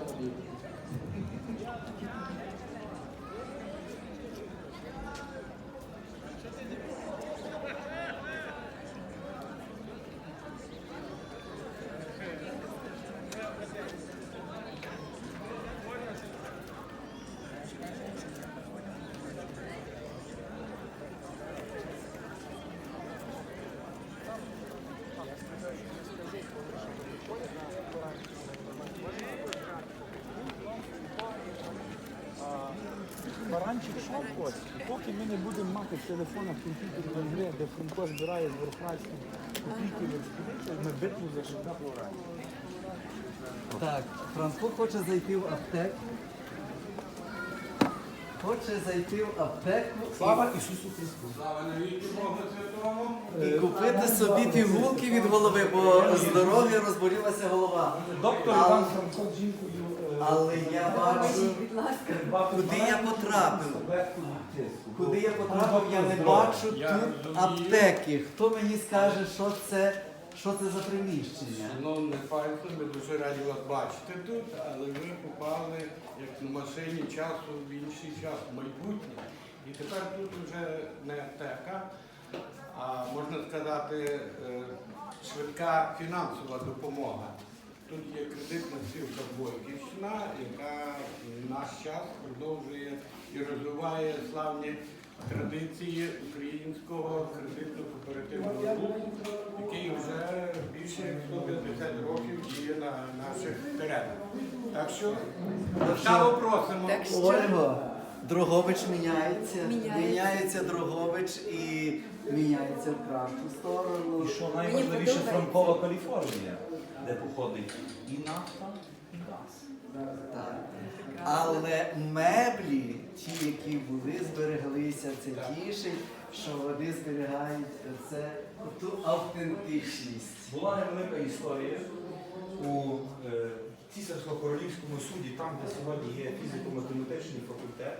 automobil. Баранчик шов ось. Поки ми не будемо мати в телефонах комп'ютерні ігри, де Франко збирає з Верховським копійки в експедицію, ми битву за життя програємо. Так, Франко хоче зайти в аптеку. Хоче зайти в аптеку Слава Ісусу Христу! І купити собі пігулки від голови, бо здоров'я розболілася голова. Доктор Іван Франко жінкою е, Але я бачу, куди я потрапив. Куди я потрапив, я не бачу тут аптеки. Хто мені скаже, що це, що це за приміщення? Шановне панство, ми дуже раді вас бачити тут, але ви попали як на машині часу в інший час, в майбутнє. І тепер тут вже не аптека, а можна сказати, е, швидка фінансова допомога. Тут є кредитна спілка Бойківщина, яка в наш час продовжує і розвиває славні традиції українського кредитно-кооперативного руху, який вже більше як 150 років діє на наших теренах. Так що ласкаво просимо. Так що- Дрогобич міняється, Міняється. міняється Дрогобич і міняється в кращу сторону. І що найважливіше. Франкова Каліфорнія, де походить і нафта, і газ. Так. Але меблі, ті, які були, збереглися, це тішить, що вони зберігають це ту автентичність. Була невелика історія у е, Цісарсько-королівському суді, там, де сьогодні є фізико-математичний факультет.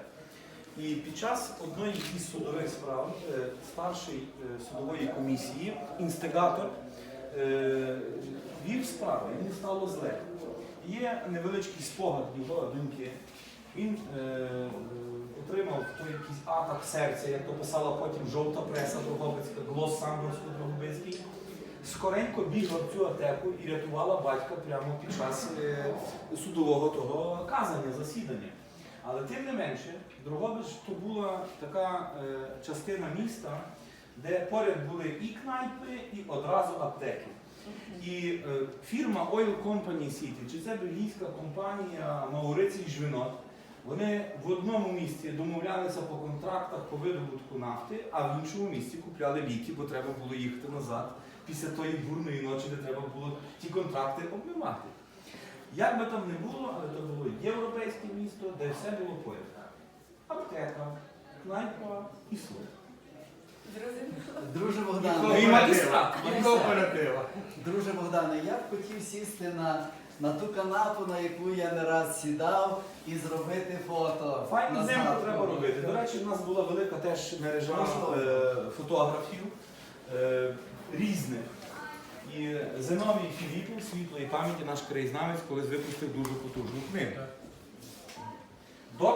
І під час одної із судових справ е, старший е, судової комісії, інстигатор, е, вів справу, йому стало зле. Є невеличкий спогад його думки. Він е, отримав той якийсь атак серця, як то писала потім жовта преса Дрогобицька, глос Самборський Дрогобицький. Скоренько бігла в цю аптеку і рятувала батька прямо під час е, судового того казання, засідання. Але тим не менше, Дрогобич то була така е, частина міста, де поряд були і кнайпи, і одразу аптеки. І е, фірма Oil Company City, чи це бельгійська компанія Маурицій Жвинот, вони в одному місці домовлялися по контрактах по видобутку нафти, а в іншому місці купляли ліки, бо треба було їхати назад після тої бурної ночі, де треба було ті контракти обмивати. Як би там не було, але то було європейське місто, де все було поряд. Аптека, кнайпа і суд. Друже Богдане, і магістрат. І кооператива. друже Богдане, я б хотів сісти на, на ту канапу, на яку я не раз сідав, і зробити фото. Файну на землю згадку. треба робити. До речі, в нас була велика теж мережа е, фотографів е, різних. І Зиновій Філіпов, світлої пам'яті, наш краєзнавець, колись випустив дуже потужну книгу.